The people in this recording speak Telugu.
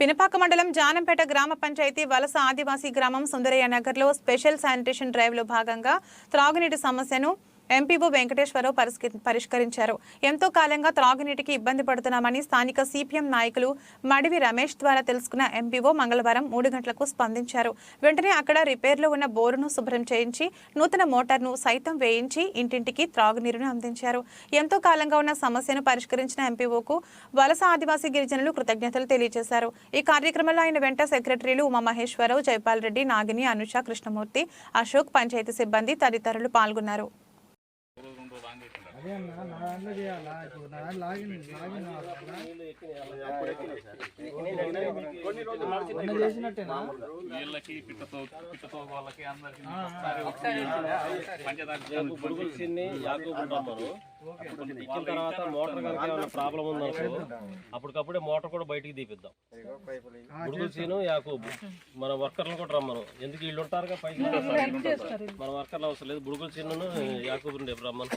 పినపాక మండలం జానంపేట గ్రామ పంచాయతీ వలస ఆదివాసీ గ్రామం సుందరయ్య నగర్లో స్పెషల్ శానిటేషన్ డ్రైవ్లో భాగంగా త్రాగునీటి సమస్యను ఎంపీఓ వెంకటేశ్వరరావు పరిష్క- పరిష్కరించారు. ఎంతో కాలంగా త్రాగునీటికి ఇబ్బంది పడుతున్నామని స్థానిక సిపిఎం నాయకులు మడివి రమేష్ ద్వారా తెలుసుకున్న ఎంపీఓ మంగళవారం మూడు గంటలకు స్పందించారు. వెంటనే అక్కడ రిపేర్లో ఉన్న బోరును శుభ్రం చేయించి నూతన మోటార్ను సైతం వేయించి ఇంటింటికి త్రాగునీరును అందించారు. ఎంతో కాలంగా ఉన్న సమస్యను పరిష్కరించిన ఎంపీఓకు వలస ఆదివాసీ గిరిజనులు కృతజ్ఞతలు తెలియజేశారు. ఈ కార్యక్రమంలో ఆయన వెంట సెక్రటరీలు ఉమామహేశ్వరరావు జైపాల్ రెడ్డి నాగిని అనుష కృష్ణమూర్తి అశోక్ పంచాయతీ సిబ్బంది తదితరులు పాల్గొన్నారు. అదే అన్న నా దాంట్లో చేయాలా? ఇప్పుడు నా దాంట్లో లాగిన్ లాగిన్ మొన్న చేసినట్టేనా? వీళ్ళకి పిట్టతో పిట్టతో వాళ్ళకి అందరికి పంచదార ఇచ్చిన తర్వాత మోటార్ కనుక ఏమైనా ప్రాబ్లం ఉందనుకో అప్పటికప్పుడే మోటార్ కూడా బయటికి తీపిద్దాం. బుడుగులు సీను యాకూబ్ మన వర్కర్లు కూడా రమ్మను. ఎందుకు వీళ్ళు ఉంటారుగా? పైకి మన వర్కర్లు అవసరం లేదు. బుడుగులు సీను యాకూబ్ రేపు రమ్మను.